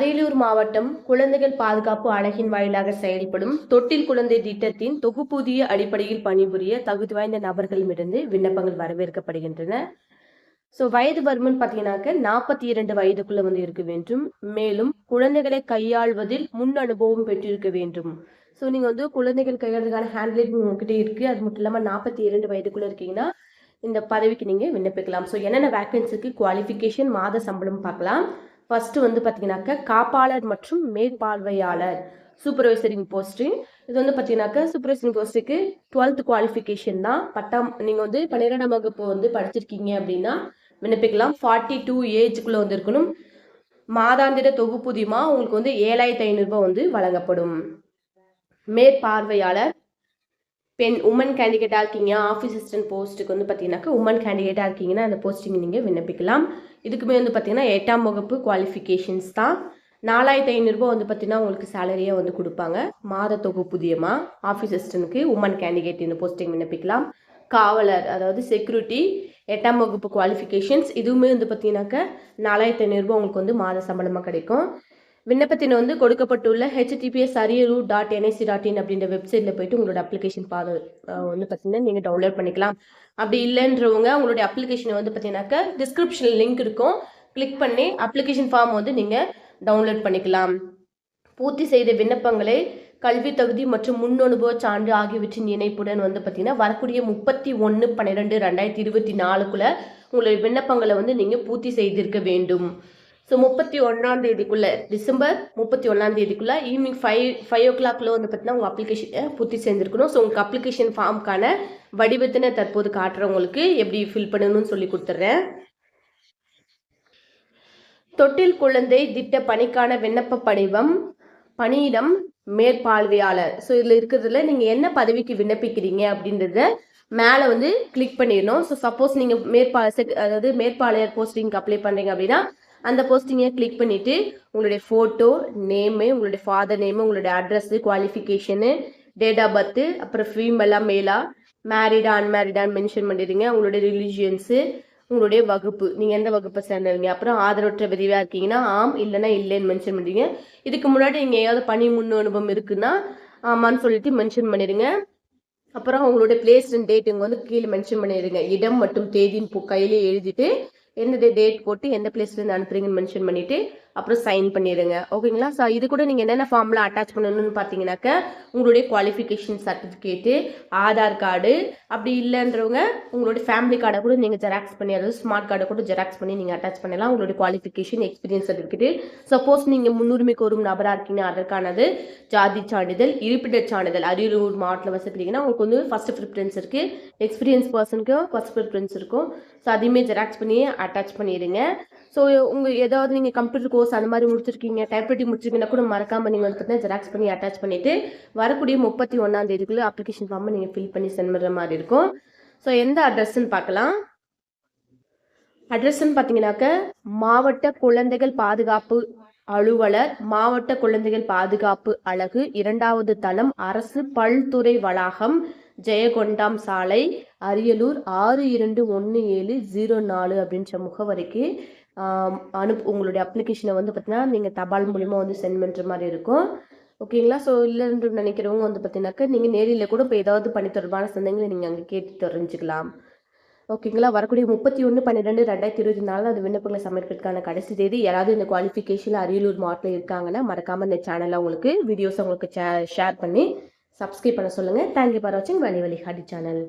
அரியலூர் மாவட்டம் குழந்தைகள் பாதுகாப்பு அழகின் வாயிலாக செயல்படும் தொட்டில் குழந்தை திட்டத்தின் தொகுப்பூதிய அடிப்படையில் பணிபுரிய தகுதி வாய்ந்த நபர்களிடமிருந்து விண்ணப்பங்கள் வரவேற்கப்படுகின்றன. ஸோ வயது வருமன் பார்த்தீங்கன்னாக்க நாற்பத்தி இரண்டு வயதுக்குள்ள வந்து இருக்க வேண்டும். மேலும் குழந்தைகளை கையாள்வதில் முன் அனுபவம் பெற்றிருக்க வேண்டும். ஸோ நீங்கள் வந்து குழந்தைகள் கையாளுறதுக்கான ஹேண்ட்லைட் உங்ககிட்ட இருக்குது அது மட்டும் இல்லாமல் நாற்பத்தி இரண்டு வயதுக்குள்ளே இருக்கீங்கன்னா இந்த பதவிக்கு நீங்கள் விண்ணப்பிக்கலாம். ஸோ என்னென்ன வேக்கன்சிக்கு குவாலிஃபிகேஷன் மாத சம்பளம் பார்க்கலாம். ஃபஸ்ட்டு வந்து பார்த்தீங்கன்னாக்க காப்பாளர் மற்றும் மேற்பார்வையாளர். சூப்பர்வைசரிங் போஸ்டிங் இது வந்து பார்த்தீங்கன்னாக்க சூப்பர்வைசரிங் போஸ்ட்டுக்கு டுவெல்த் குவாலிஃபிகேஷன் தான். பட்டம் நீங்கள் வந்து பன்னிரெண்டாம் வகுப்பு வந்து படிச்சிருக்கீங்க அப்படின்னா விண்ணப்பிக்கலாம். ஃபார்ட்டி டூ ஏஜுக்குள்ளே வந்து இருக்கணும். மாதாந்திர தொகுப்புதியமாக உங்களுக்கு வந்து ஏழாயிரத்தி ஐநூறுரூபா வந்து வழங்கப்படும். மேற்பார்வையாளர் பெண் உமன் கேண்டிடேட்டாக இருக்கீங்க ஆஃபீஸ் அசிஸ்டன்ட் போஸ்ட்டுக்கு வந்து பார்த்தீங்கன்னாக்கா உமன் கேண்டிடேட்டாக இருக்கீங்கன்னா அந்த போஸ்டிங் நீங்கள் விண்ணப்பிக்கலாம். இதுக்குமே வந்து பார்த்தீங்கன்னா எட்டாம் வகுப்பு குவாலிஃபிகேஷன்ஸ் தான். நாலாயிரத்தி ஐநூறுரூபா வந்து பார்த்தீங்கன்னா உங்களுக்கு சேலரியாக வந்து கொடுப்பாங்க. மாத தொகுப்புதியமாக ஆஃபீஸ் அசிஸ்டன்ட்க்கு உமன் கேண்டிடேட் இந்த போஸ்டிங் விண்ணப்பிக்கலாம். காவலர் அதாவது செக்யூரிட்டி எட்டாம் வகுப்பு குவாலிஃபிகேஷன்ஸ் இதுவுமே வந்து பார்த்தீங்கன்னாக்கா நாலாயிரத்தி ஐநூறுரூபா உங்களுக்கு வந்து மாத சம்பளமாக கிடைக்கும். விண்ணப்பத்தின் வந்து கொடுக்கப்பட்டுள்ள HDPS Ariyalur dot NIC dot in அப்படின்ற வெப்சைட்டில் போயிட்டு உங்களோட அப்ளிகேஷன் பாது வந்து பார்த்தீங்கன்னா நீங்கள் டவுன்லோட் பண்ணிக்கலாம். அப்படி இல்லைன்றவங்க உங்களுடைய அப்ளிகேஷனை வந்து பார்த்தீங்கன்னாக்கா டிஸ்கிரிப்ஷனில் லிங்க் இருக்கும். கிளிக் பண்ணி அப்ளிகேஷன் ஃபார்ம் வந்து நீங்கள் டவுன்லோட் பண்ணிக்கலாம். பூர்த்தி செய்த விண்ணப்பங்களை கல்வி தகுதி மற்றும் முன்னனுபவ சான்று ஆகியவற்றின் இணைப்புடன் வந்து பார்த்தீங்கன்னா வரக்கூடிய முப்பத்தி ஒன்று பன்னிரெண்டு ரெண்டாயிரத்தி இருபத்தி நாலுக்குள்ளே உங்களுடைய விண்ணப்பங்களை வந்து நீங்கள் பூர்த்தி செய்திருக்க வேண்டும். ஸோ முப்பத்தி ஒன்றாம் தேதிக்குள்ளே டிசம்பர் முப்பத்தி ஒன்றாம் தேதிக்குள்ளே ஈவினிங் ஃபைவ் ஃபைவ் ஓ கிளாக்ல வந்து பார்த்தீங்கன்னா உங்கள் அப்ளிகேஷனை பூர்த்தி செஞ்சுருக்கணும். ஸோ உங்கள் அப்ளிகேஷன் ஃபார்முக்கான வடிவத்தினை தற்போது காட்டுறவங்களுக்கு எப்படி ஃபில் பண்ணணும்னு சொல்லி கொடுத்துட்றேன் தொட்டில் குழந்தை திட்ட பணிக்கான விண்ணப்ப படிவம் பணியிடம் மேற்பார்வையாளர். ஸோ இதில் இருக்கிறதுல நீங்கள் என்ன பதவிக்கு விண்ணப்பிக்கிறீங்க அப்படின்றத மேலே வந்து கிளிக் பண்ணிடணும். ஸோ சப்போஸ் நீங்கள் மேற்பா அதாவது மேற்பாளையர் போஸ்டிங்க்கு அப்ளை பண்ணுறீங்க அப்படின்னா அந்த போஸ்டிங்கை கிளிக் பண்ணிவிட்டு உங்களுடைய ஃபோட்டோ நேமு உங்களுடைய ஃபாதர் நேமு உங்களுடைய address qualification date of birth அப்புறம் ஃபீமெல்லாம் மேலா மேரிடா அன்மேரிடான்னு மென்ஷன் பண்ணிடுங்க. உங்களுடைய ரிலிஜியன்ஸு உங்களுடைய வகுப்பு. நீங்கள் எந்த வகுப்பை சேர்ந்தவங்க? அப்புறம் ஆதரவற்ற விரிவாக இருக்கீங்கன்னா ஆம் இல்லைன்னா இல்லைன்னு மென்ஷன் பண்ணுறீங்க இதுக்கு முன்னாடி நீங்கள் ஏதாவது பணி முன் அனுபவம் இருக்குன்னா ஆமான்னு சொல்லிட்டு மென்ஷன் பண்ணிடுங்க. அப்புறம் உங்களுடைய பிளேஸ் அண்ட் டேட் இங்கே வந்து கீழே மென்ஷன் பண்ணிடுங்க. இடம் மற்றும் தேதின்னு கையிலே எழுதிட்டு எந்த டேட் போட்டு எந்த பிளேஸ்லேருந்து அனுப்புறீங்கன்னு மென்ஷன் பண்ணிவிட்டு அப்புறம் சைன் பண்ணிடுங்க ஓகேங்களா ஸோ இது கூட நீங்கள் என்னென்ன ஃபார்மில் அட்டாச் பண்ணணும்னு பார்த்தீங்கன்னாக்க உங்களுடைய குவாலிஃபிகேஷன் சர்டிஃபிகேட்டு ஆதார் கார்டு அப்படி இல்லைன்றவங்க உங்களுடைய ஃபேமிலி கார்டை கூட நீங்கள் ஜெராக்ஸ் பண்ணி அதாவது ஸ்மார்ட் கார்டை கூட ஜெராக்ஸ் பண்ணி நீங்கள் அட்டாச் பண்ணலாம். உங்களுடைய குவாலிஃபிகேஷன் எக்ஸ்பீரியன்ஸ் சர்டிஃபிகேட்டு சப்போஸ் நீங்கள் முன்னுரிமைக்கு ஒரு நபராக இருக்கீங்கன்னா அதற்கானது ஜாதி சான்றிதழ் இருப்பிட சான்றிதழ். அரியலூர் மாவட்டத்தில் வசிக்கிறீங்கன்னா உங்களுக்கு வந்து ஃபஸ்ட்டு ப்ரிஃபரன்ஸ் இருக்குது எக்ஸ்பீரியன்ஸ் பர்சனுக்கு ஃபஸ்ட் ப்ரிஃபரன்ஸ் இருக்கும். ஸோ அதையுமே ஜெராக்ஸ் பண்ணி அட்டாச் பண்ணிடுங்க ஸோ உங்கள் ஏதாவது நீங்கள் கம்ப்யூட்டர் கோர்ஸ் அந்த மாதிரி முடிச்சிருக்கீங்க டைப்ரைட்டிங் முடிச்சிருக்கீங்கன்னா கூட மறக்காமல் நீங்கள் வந்து பார்த்தீங்கன்னா ஜெராக்ஸ் பண்ணி அட்டாச் பண்ணிவிட்டு வரக்கூடிய முப்பத்தி ஒன்றாம் தேதிக்குள்ளே அப்ளிகேஷன் ஃபார்மை நீங்கள் ஃபில் பண்ணி சென்ட் பண்ணுற மாதிரி இருக்கும். ஸோ எந்த அட்ரஸ்ன்னு பார்க்கலாம். அட்ரஸ்ன்னு பார்த்தீங்கன்னாக்க மாவட்ட குழந்தைகள் பாதுகாப்பு அலுவலர் மாவட்ட குழந்தைகள் பாதுகாப்பு அழகு இரண்டாவது தளம் அரசு பல்துறை வளாகம் ஜெயகொண்டாம் சாலை அரியலூர் ஆறு இரண்டு ஒன்று ஏழு ஜீரோ நாலு அப்படின்ற முகவரிக்கு அனுப்பு உங்களுடைய அப்ளிகேஷனை வந்து பார்த்தீங்கன்னா நீங்கள் தபால் மூலிமா வந்து சென்ட் பண்ணுற மாதிரி இருக்கும். ஓகேங்களா ஸோ இல்லைன்னு நினைக்கிறவங்க வந்து பார்த்தீங்கன்னாக்கா நீங்கள் நேரில் கூட இப்போ ஏதாவது பணி தொடர்பான சந்தேகங்களை நீங்கள் அங்கே கேட்டு தெரிஞ்சுக்கலாம். ஓகேங்களா வரக்கூடிய முப்பத்தி ஒன்று பன்னிரெண்டு ரெண்டாயிரத்தி இருபத்தி நாலு அது விண்ணப்பங்களை சமர்ப்பிக்கிறதுக்கான கடைசி தேதி யாராவது இந்த குவாலிஃபிகேஷன் அரியலூர் மாவட்டத்தில் இருக்காங்கன்னா மறக்காமல் இந்த சேனலில் உங்களுக்கு வீடியோஸ் உங்களுக்கு ஷேர் பண்ணி சப்ஸ்கிரைப் பண்ண சொல்லுங்கள் தேங்க்யூ ஃபார் வாட்சிங் வழி வழி ஹாடி சேனல்